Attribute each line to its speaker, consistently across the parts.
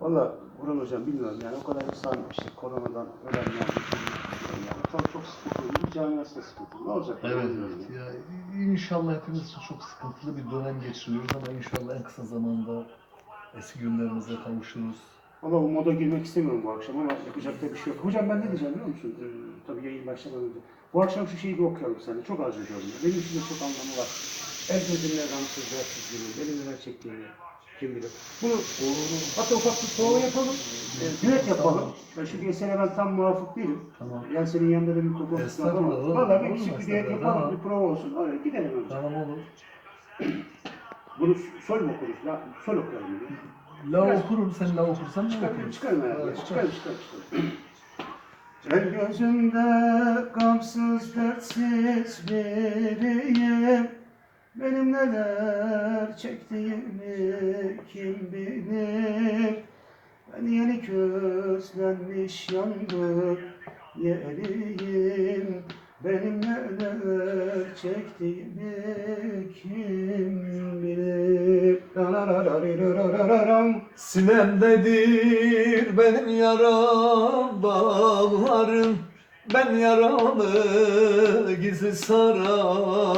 Speaker 1: Valla Burhan Hocam bilmiyorum yani o kadar insan işte koronadan ölenler yani. Çok çok sıkıntılı. Bir camiası sıkıntılı. Ne olacak?
Speaker 2: Evet, evet. Ya, inşallah hepimiz çok sıkıntılı bir dönem geçiriyoruz ama inşallah en kısa zamanda eski günlerimize kavuşuruz.
Speaker 1: Valla o moda girmek istemiyorum bu akşam ama yapacak da bir şey yok. Hocam ben ne diyeceğim biliyor musun? Ee, tabii yayın başlamadan önce. Bu akşam şu şeyi bir okuyalım seninle. Çok arzu ediyorum. Benim için de çok anlamı var. El gözümle gamsız dersiz gibi. Benim neler çektiğimi kim bilir. Bunu hatta ufak bir prova yapalım. E, düet yapalım. Ben şu esere ben tam muvafık değilim.
Speaker 2: Tamam.
Speaker 1: Yani senin yanında da bir mikrofon
Speaker 2: Estağfurullah,
Speaker 1: ama
Speaker 2: olur.
Speaker 1: Valla bir
Speaker 2: Olur,
Speaker 1: küçük bir düet yapalım.
Speaker 2: tamam.
Speaker 1: Bir prova olsun. Oraya gidelim önce.
Speaker 2: Tamam olur.
Speaker 1: Bunu sol mu okuruz? La, sol okuyalım. ya.
Speaker 2: La
Speaker 1: Biraz-
Speaker 2: okurum, sen la okursan ne
Speaker 1: Çıkarım,
Speaker 2: okuruz?
Speaker 1: çıkarım
Speaker 2: Ha,
Speaker 1: herhalde.
Speaker 2: çıkar.
Speaker 1: Çıkarım, çıkarım, çıkarım. El gözümde gamsız dertsiz biriyim Benim neler çektiğimi kim bilir? Ben yeni közlenmiş yandım yeriyim. Benim neler çektiğimi kim bilir.
Speaker 2: Sinemdedir benim yaram bağlarım Ben yaramı gizli sarar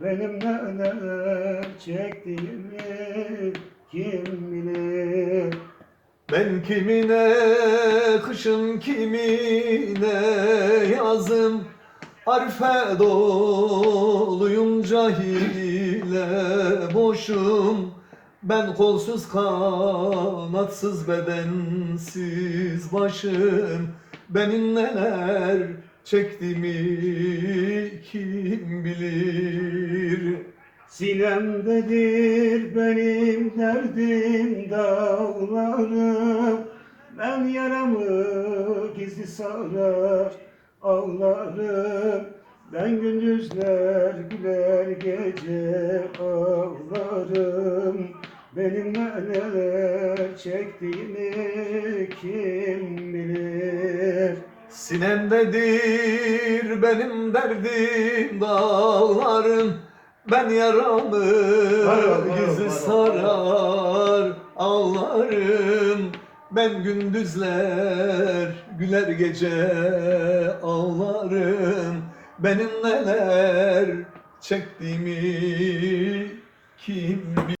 Speaker 1: Benim neler çektiğimi kim bilir?
Speaker 2: Ben kimine kışın kimine yazım. Arife doluyum cahile boşum. Ben kolsuz kanatsız bedensiz başım. Benim neler çektiğimi kim bilir
Speaker 1: Sinemdedir benim derdim dağlarım. Ben yaramı gizli sarar ağlarım. Ben gündüzler güler gece ağlarım. Benim neler çektiğimi kim bilir?
Speaker 2: Sinemdedir benim derdim dağlarım Ben yaramı gizli sarar ağlarım. Ben gündüzler güler gece ağlarım. Benim neler çektiğimi kim bilir